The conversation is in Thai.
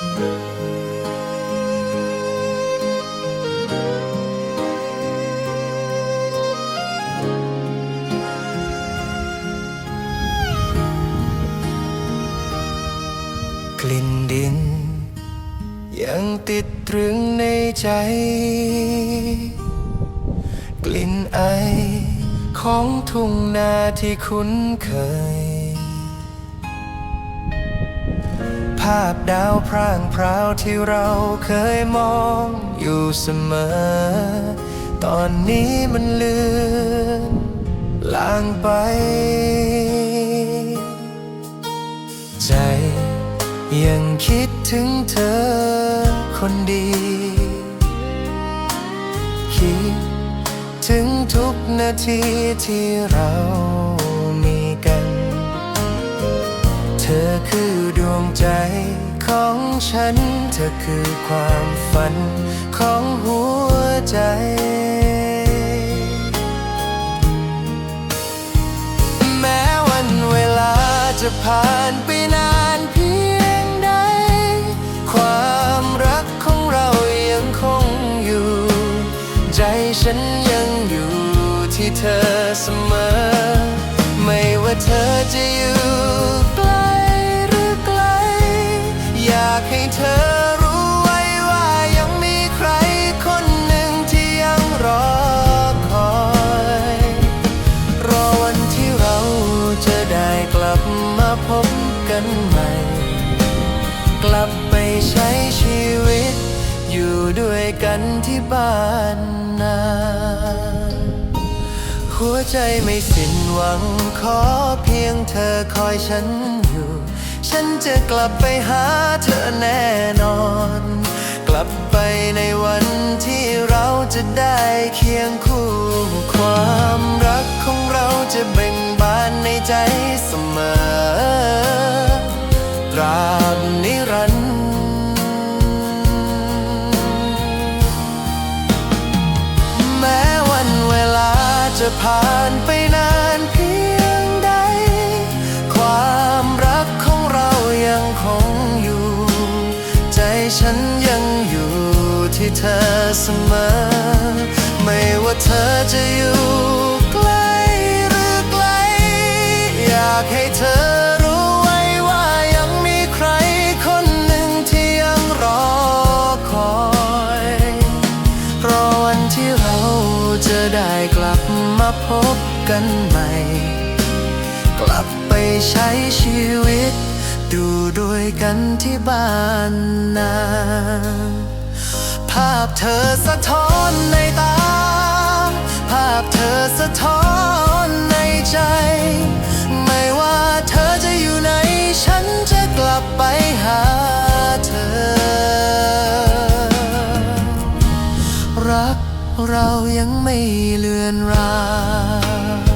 กลิ่นดิน ยังติดตรึงในใจ กลิ่นไอของทุ่งนาที่คุ้นเคยาพดาวพร่างพราวที่เราเคยมองอยู่เสมอ ตอนนี้มันเลือนลางไป ใจยังคิดถึงเธอคนดี คิดถึงทุกนาทีที่เรามีกัน เธอคือดวงใจ ของฉัน เธอคือความฝันของหัวใจ แม้วันเวลาจะผ่านไปนานเพียงใด ความรักของเรายังคงอยู่ ใจฉันยังอยู่ที่เธอเสมอ ไม่ว่าเธอจะอยู่ใกล้ เธอรู้ไว้ว่ายังมีใครคนหนึ่งที่ยังรอคอย รอวันที่เราจะได้กลับมาพบกันใหม่ กลับไปใช้ชีวิต อยู่ด้วยกันที่บ้านนาหัวใจไม่สิ้นหวังขอเพียงเธอคอยฉัน ฉันจะกลับไปหาเธอแน่นอน กลับไปในวันที่เราจะได้เคียงคู่ ความรักของเราจะเบ่งบานในใจเสมอตราบนิรันดร์แม้วันเวลาจะผ่านไป ฉันยังอยู่ที่เธอเสมอ ไม่ว่าเธอจะอยู่ใกล้หรือไกล อยากให้เธอรู้ไว้ว่ายังมีใครคนหนึ่งที่ยังรอคอยรอวันที่เราจะได้กลับมาพบกันใหม่ กลับไปใช้ชีวิต กันที่บ้านนา ภาพเธอสะท้อนในตา ภาพเธอสะท้อนในใจ ไม่ว่าเธอจะอยู่ไหน ฉันจะกลับไปหาเธอ รักเรายังไม่เลือนราง